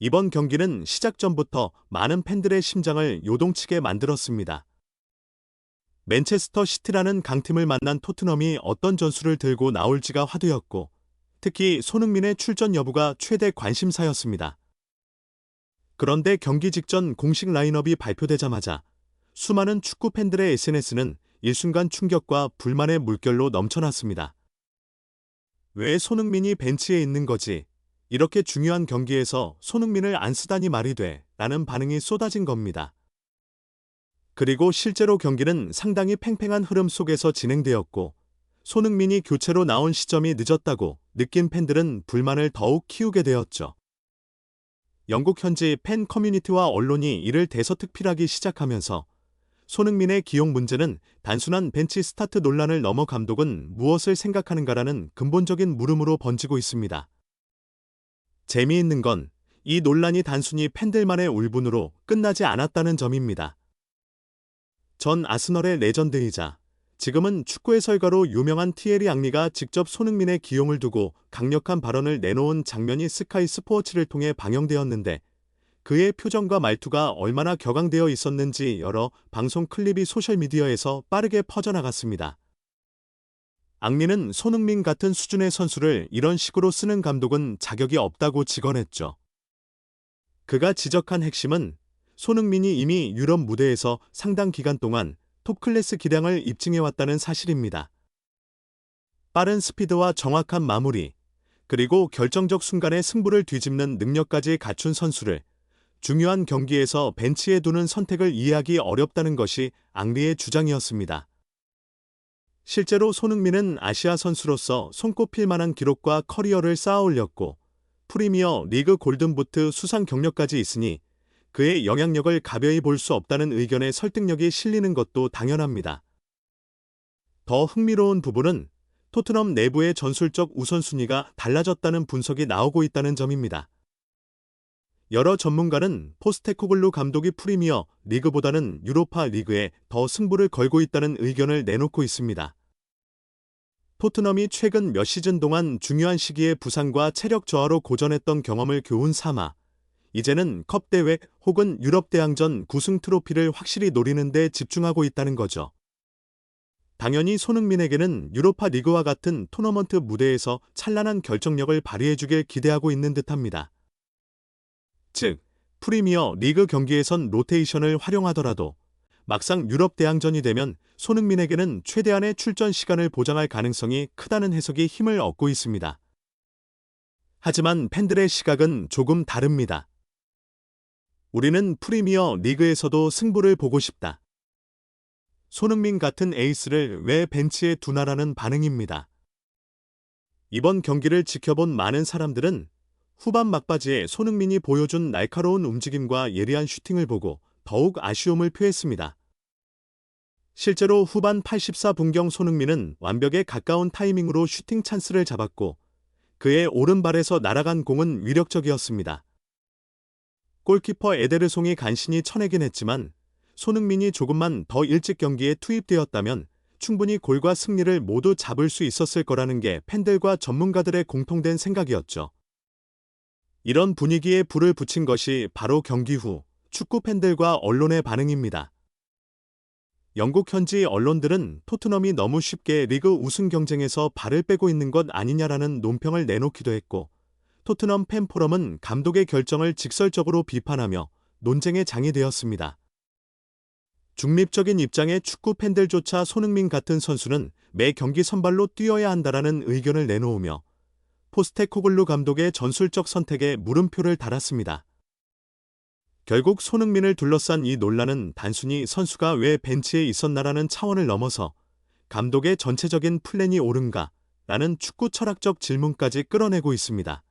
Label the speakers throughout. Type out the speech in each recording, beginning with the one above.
Speaker 1: 이번 경기는 시작 전부터 많은 팬들의 심장을 요동치게 만들었습니다. 맨체스터 시티라는 강팀을 만난 토트넘이 어떤 전술을 들고 나올지가 화두였고, 특히 손흥민의 출전 여부가 최대 관심사였습니다. 그런데 경기 직전 공식 라인업이 발표되자마자 수많은 축구 팬들의 SNS는 일순간 충격과 불만의 물결로 넘쳐났습니다. 왜 손흥민이 벤치에 있는 거지? 이렇게 중요한 경기에서 손흥민을 안 쓰다니 말이 돼. 라는 반응이 쏟아진 겁니다. 그리고 실제로 경기는 상당히 팽팽한 흐름 속에서 진행되었고, 손흥민이 교체로 나온 시점이 늦었다고 느낀 팬들은 불만을 더욱 키우게 되었죠. 영국 현지 팬 커뮤니티와 언론이 이를 대서특필하기 시작하면서 손흥민의 기용 문제는 단순한 벤치 스타트 논란을 넘어 감독은 무엇을 생각하는가라는 근본적인 물음으로 번지고 있습니다. 재미있는 건 이 논란이 단순히 팬들만의 울분으로 끝나지 않았다는 점입니다. 전 아스널의 레전드이자 지금은 축구의 설가로 유명한 티에리 앙리가 직접 손흥민의 기용을 두고 강력한 발언을 내놓은 장면이 스카이 스포츠를 통해 방영되었는데 그의 표정과 말투가 얼마나 격앙되어 있었는지 여러 방송 클립이 소셜미디어에서 빠르게 퍼져나갔습니다. 앙리는 손흥민 같은 수준의 선수를 이런 식으로 쓰는 감독은 자격이 없다고 직언했죠. 그가 지적한 핵심은 손흥민이 이미 유럽 무대에서 상당 기간 동안 톱클래스 기량을 입증해왔다는 사실입니다. 빠른 스피드와 정확한 마무리, 그리고 결정적 순간에 승부를 뒤집는 능력까지 갖춘 선수를 중요한 경기에서 벤치에 두는 선택을 이해하기 어렵다는 것이 앙리의 주장이었습니다. 실제로 손흥민은 아시아 선수로서 손꼽힐 만한 기록과 커리어를 쌓아 올렸고 프리미어 리그 골든부트 수상 경력까지 있으니 그의 영향력을 가벼이 볼 수 없다는 의견에 설득력이 실리는 것도 당연합니다. 더 흥미로운 부분은 토트넘 내부의 전술적 우선순위가 달라졌다는 분석이 나오고 있다는 점입니다. 여러 전문가는 포스테코글루 감독이 프리미어 리그보다는 유로파 리그에 더 승부를 걸고 있다는 의견을 내놓고 있습니다. 토트넘이 최근 몇 시즌 동안 중요한 시기에 부상과 체력 저하로 고전했던 경험을 교훈 삼아 이제는 컵 대회 혹은 유럽 대항전 구승 트로피를 확실히 노리는 데 집중하고 있다는 거죠. 당연히 손흥민에게는 유로파 리그와 같은 토너먼트 무대에서 찬란한 결정력을 발휘해주길 기대하고 있는 듯합니다. 즉, 프리미어 리그 경기에선 로테이션을 활용하더라도 막상 유럽 대항전이 되면 손흥민에게는 최대한의 출전 시간을 보장할 가능성이 크다는 해석이 힘을 얻고 있습니다. 하지만 팬들의 시각은 조금 다릅니다. 우리는 프리미어 리그에서도 승부를 보고 싶다. 손흥민 같은 에이스를 왜 벤치에 두나라는 반응입니다. 이번 경기를 지켜본 많은 사람들은 후반 막바지에 손흥민이 보여준 날카로운 움직임과 예리한 슈팅을 보고 더욱 아쉬움을 표했습니다. 실제로 후반 84분경 손흥민은 완벽에 가까운 타이밍으로 슈팅 찬스를 잡았고 그의 오른발에서 날아간 공은 위력적이었습니다. 골키퍼 에데르송이 간신히 쳐내긴 했지만 손흥민이 조금만 더 일찍 경기에 투입되었다면 충분히 골과 승리를 모두 잡을 수 있었을 거라는 게 팬들과 전문가들의 공통된 생각이었죠. 이런 분위기에 불을 붙인 것이 바로 경기 후 축구 팬들과 언론의 반응입니다. 영국 현지 언론들은 토트넘이 너무 쉽게 리그 우승 경쟁에서 발을 빼고 있는 것 아니냐라는 논평을 내놓기도 했고, 토트넘 팬 포럼은 감독의 결정을 직설적으로 비판하며 논쟁의 장이 되었습니다. 중립적인 입장의 축구 팬들조차 손흥민 같은 선수는 매 경기 선발로 뛰어야 한다라는 의견을 내놓으며 포스테코글루 감독의 전술적 선택에 물음표를 달았습니다. 결국 손흥민을 둘러싼 이 논란은 단순히 선수가 왜 벤치에 있었나라는 차원을 넘어서 감독의 전체적인 플랜이 옳은가 라는 축구 철학적 질문까지 끌어내고 있습니다.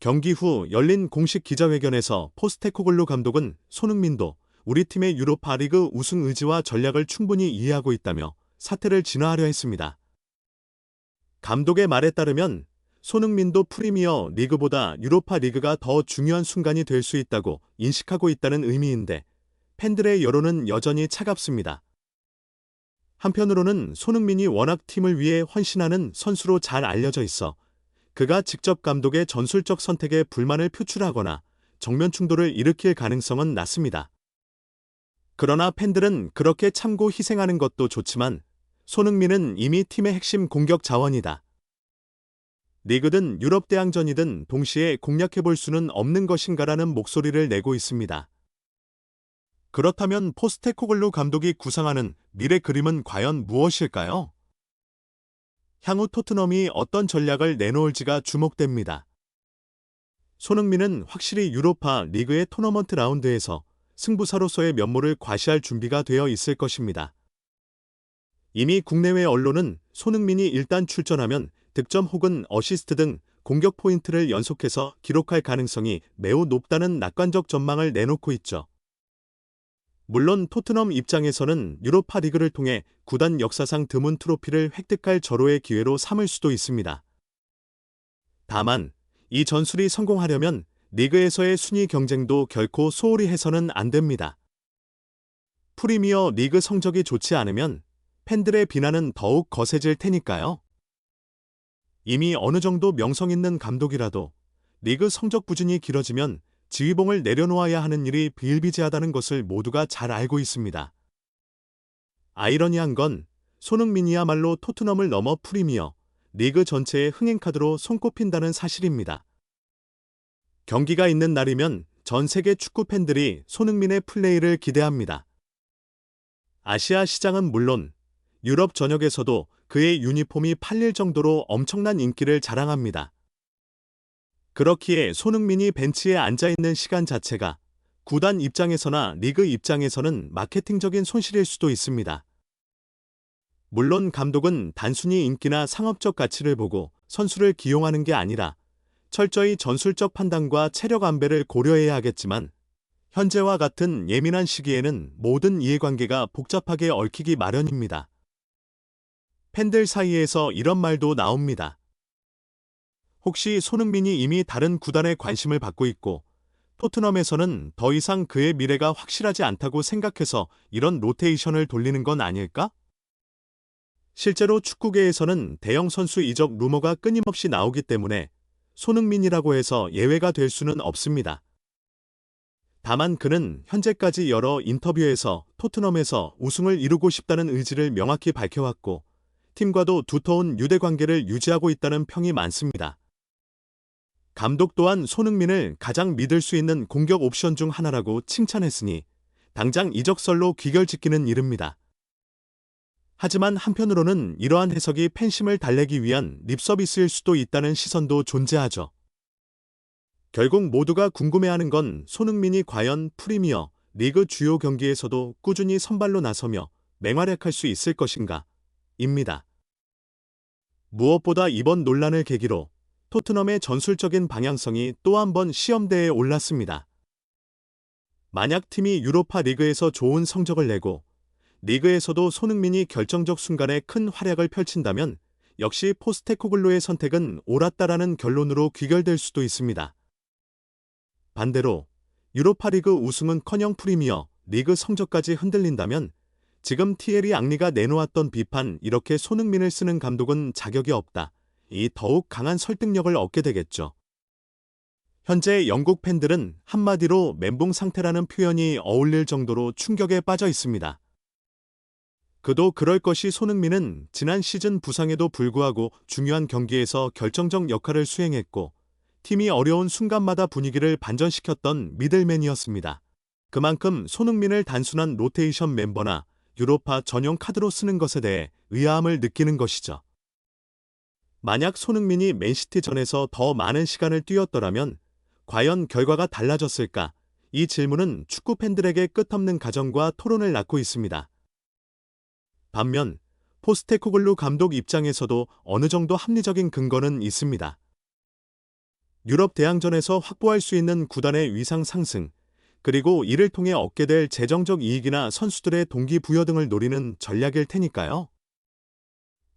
Speaker 1: 경기 후 열린 공식 기자회견에서 포스테코글루 감독은 손흥민도 우리 팀의 유로파 리그 우승 의지와 전략을 충분히 이해하고 있다며 사태를 진화하려 했습니다. 감독의 말에 따르면 손흥민도 프리미어 리그보다 유로파 리그가 더 중요한 순간이 될 수 있다고 인식하고 있다는 의미인데 팬들의 여론은 여전히 차갑습니다. 한편으로는 손흥민이 워낙 팀을 위해 헌신하는 선수로 잘 알려져 있어 그가 직접 감독의 전술적 선택에 불만을 표출하거나 정면 충돌을 일으킬 가능성은 낮습니다. 그러나 팬들은 그렇게 참고 희생하는 것도 좋지만 손흥민은 이미 팀의 핵심 공격 자원이다. 리그든 유럽 대항전이든 동시에 공략해볼 수는 없는 것인가라는 목소리를 내고 있습니다. 그렇다면 포스테코글루 감독이 구상하는 미래 그림은 과연 무엇일까요? 향후 토트넘이 어떤 전략을 내놓을지가 주목됩니다. 손흥민은 확실히 유로파 리그의 토너먼트 라운드에서 승부사로서의 면모를 과시할 준비가 되어 있을 것입니다. 이미 국내외 언론은 손흥민이 일단 출전하면 득점 혹은 어시스트 등 공격 포인트를 연속해서 기록할 가능성이 매우 높다는 낙관적 전망을 내놓고 있죠. 물론 토트넘 입장에서는 유로파 리그를 통해 구단 역사상 드문 트로피를 획득할 절호의 기회로 삼을 수도 있습니다. 다만 이 전술이 성공하려면 리그에서의 순위 경쟁도 결코 소홀히 해서는 안 됩니다. 프리미어 리그 성적이 좋지 않으면 팬들의 비난은 더욱 거세질 테니까요. 이미 어느 정도 명성 있는 감독이라도 리그 성적 부진이 길어지면 지휘봉을 내려놓아야 하는 일이 비일비재하다는 것을 모두가 잘 알고 있습니다. 아이러니한 건 손흥민이야말로 토트넘을 넘어 프리미어 리그 전체의 흥행카드로 손꼽힌다는 사실입니다. 경기가 있는 날이면 전 세계 축구 팬들이 손흥민의 플레이를 기대합니다. 아시아 시장은 물론 유럽 전역에서도 그의 유니폼이 팔릴 정도로 엄청난 인기를 자랑합니다. 그렇기에 손흥민이 벤치에 앉아있는 시간 자체가 구단 입장에서나 리그 입장에서는 마케팅적인 손실일 수도 있습니다. 물론 감독은 단순히 인기나 상업적 가치를 보고 선수를 기용하는 게 아니라 철저히 전술적 판단과 체력 안배를 고려해야 하겠지만 현재와 같은 예민한 시기에는 모든 이해관계가 복잡하게 얽히기 마련입니다. 팬들 사이에서 이런 말도 나옵니다. 혹시 손흥민이 이미 다른 구단에 관심을 받고 있고 토트넘에서는 더 이상 그의 미래가 확실하지 않다고 생각해서 이런 로테이션을 돌리는 건 아닐까? 실제로 축구계에서는 대형 선수 이적 루머가 끊임없이 나오기 때문에 손흥민이라고 해서 예외가 될 수는 없습니다. 다만 그는 현재까지 여러 인터뷰에서 토트넘에서 우승을 이루고 싶다는 의지를 명확히 밝혀왔고 팀과도 두터운 유대 관계를 유지하고 있다는 평이 많습니다. 감독 또한 손흥민을 가장 믿을 수 있는 공격 옵션 중 하나라고 칭찬했으니 당장 이적설로 귀결짓기는 이릅니다. 하지만 한편으로는 이러한 해석이 팬심을 달래기 위한 립서비스일 수도 있다는 시선도 존재하죠. 결국 모두가 궁금해하는 건 손흥민이 과연 프리미어 리그 주요 경기에서도 꾸준히 선발로 나서며 맹활약할 수 있을 것인가 입니다. 무엇보다 이번 논란을 계기로 토트넘의 전술적인 방향성이 또 한 번 시험대에 올랐습니다. 만약 팀이 유로파 리그에서 좋은 성적을 내고 리그에서도 손흥민이 결정적 순간에 큰 활약을 펼친다면 역시 포스테코글로의 선택은 옳았다라는 결론으로 귀결될 수도 있습니다. 반대로 유로파리그 우승은 커녕 프리미어 리그 성적까지 흔들린다면 지금 티에리 앙리가 내놓았던 비판 이렇게 손흥민을 쓰는 감독은 자격이 없다. 이 더욱 강한 설득력을 얻게 되겠죠. 현재 영국 팬들은 한마디로 멘붕 상태라는 표현이 어울릴 정도로 충격에 빠져 있습니다. 그도 그럴 것이 손흥민은 지난 시즌 부상에도 불구하고 중요한 경기에서 결정적 역할을 수행했고 팀이 어려운 순간마다 분위기를 반전시켰던 미들맨이었습니다. 그만큼 손흥민을 단순한 로테이션 멤버나 유로파 전용 카드로 쓰는 것에 대해 의아함을 느끼는 것이죠. 만약 손흥민이 맨시티전에서 더 많은 시간을 뛰었더라면 과연 결과가 달라졌을까? 이 질문은 축구 팬들에게 끝없는 가정과 토론을 낳고 있습니다. 반면 포스테코글루 감독 입장에서도 어느 정도 합리적인 근거는 있습니다. 유럽 대항전에서 확보할 수 있는 구단의 위상 상승, 그리고 이를 통해 얻게 될 재정적 이익이나 선수들의 동기부여 등을 노리는 전략일 테니까요.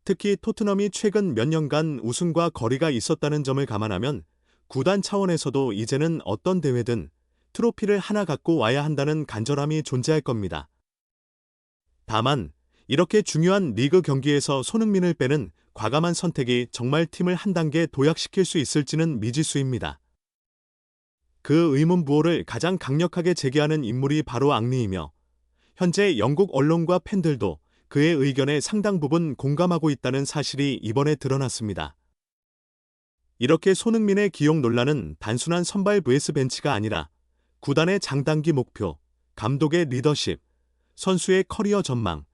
Speaker 1: 특히 토트넘이 최근 몇 년간 우승과 거리가 있었다는 점을 감안하면 구단 차원에서도 이제는 어떤 대회든 트로피를 하나 갖고 와야 한다는 간절함이 존재할 겁니다. 다만 이렇게 중요한 리그 경기에서 손흥민을 빼는 과감한 선택이 정말 팀을 한 단계 도약시킬 수 있을지는 미지수입니다. 그 의문부호를 가장 강력하게 제기하는 인물이 바로 앙리이며 현재 영국 언론과 팬들도 그의 의견에 상당 부분 공감하고 있다는 사실이 이번에 드러났습니다. 이렇게 손흥민의 기용 논란은 단순한 선발 vs 벤치가 아니라 구단의 장단기 목표, 감독의 리더십, 선수의 커리어 전망,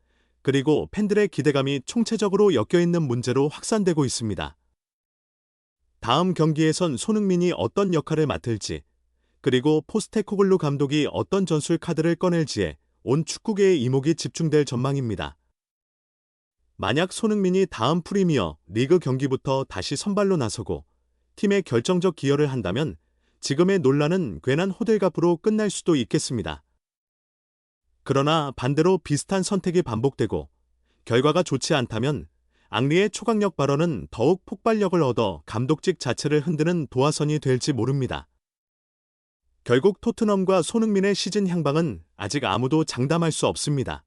Speaker 1: 그리고 팬들의 기대감이 총체적으로 엮여있는 문제로 확산되고 있습니다. 다음 경기에선 손흥민이 어떤 역할을 맡을지, 그리고 포스테코글루 감독이 어떤 전술 카드를 꺼낼지에 온 축구계의 이목이 집중될 전망입니다. 만약 손흥민이 다음 프리미어 리그 경기부터 다시 선발로 나서고 팀에 결정적 기여를 한다면 지금의 논란은 괜한 호들갑으로 끝날 수도 있겠습니다. 그러나 반대로 비슷한 선택이 반복되고 결과가 좋지 않다면 앙리의 초강력 발언은 더욱 폭발력을 얻어 감독직 자체를 흔드는 도화선이 될지 모릅니다. 결국 토트넘과 손흥민의 시즌 향방은 아직 아무도 장담할 수 없습니다.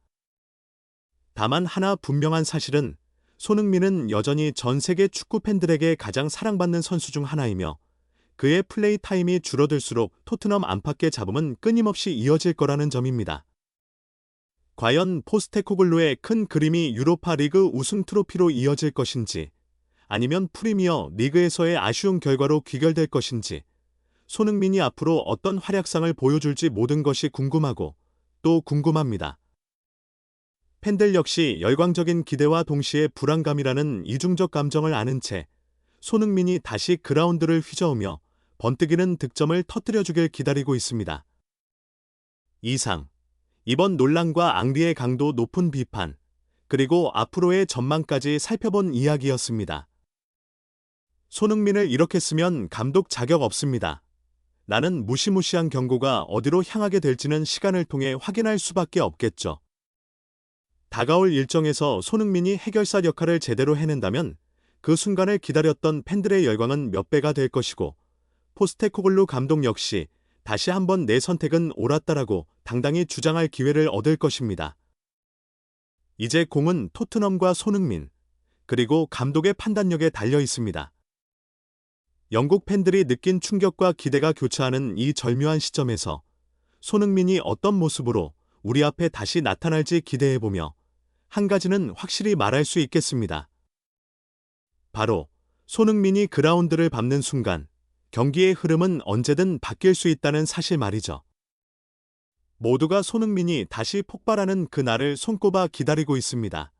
Speaker 1: 다만 하나 분명한 사실은 손흥민은 여전히 전 세계 축구 팬들에게 가장 사랑받는 선수 중 하나이며 그의 플레이 타임이 줄어들수록 토트넘 안팎의 잡음은 끊임없이 이어질 거라는 점입니다. 과연 포스테코글루의 큰 그림이 유로파 리그 우승 트로피로 이어질 것인지 아니면 프리미어 리그에서의 아쉬운 결과로 귀결될 것인지 손흥민이 앞으로 어떤 활약상을 보여줄지 모든 것이 궁금하고 또 궁금합니다. 팬들 역시 열광적인 기대와 동시에 불안감이라는 이중적 감정을 아는 채 손흥민이 다시 그라운드를 휘저으며 번뜩이는 득점을 터뜨려주길 기다리고 있습니다. 이상 이번 논란과 앙리의 강도 높은 비판 그리고 앞으로의 전망까지 살펴본 이야기였습니다. 손흥민을 이렇게 쓰면 감독 자격 없습니다. 나는 무시무시한 경고가 어디로 향하게 될지는 시간을 통해 확인할 수밖에 없겠죠. 다가올 일정에서 손흥민이 해결사 역할을 제대로 해낸다면 그 순간을 기다렸던 팬들의 열광은 몇 배가 될 것이고 포스테코글루 감독 역시 다시 한번 내 선택은 옳았다라고 당당히 주장할 기회를 얻을 것입니다. 이제 공은 토트넘과 손흥민, 그리고 감독의 판단력에 달려 있습니다. 영국 팬들이 느낀 충격과 기대가 교차하는 이 절묘한 시점에서 손흥민이 어떤 모습으로 우리 앞에 다시 나타날지 기대해보며 한 가지는 확실히 말할 수 있겠습니다. 바로 손흥민이 그라운드를 밟는 순간 경기의 흐름은 언제든 바뀔 수 있다는 사실 말이죠. 모두가 손흥민이 다시 폭발하는 그날을 손꼽아 기다리고 있습니다.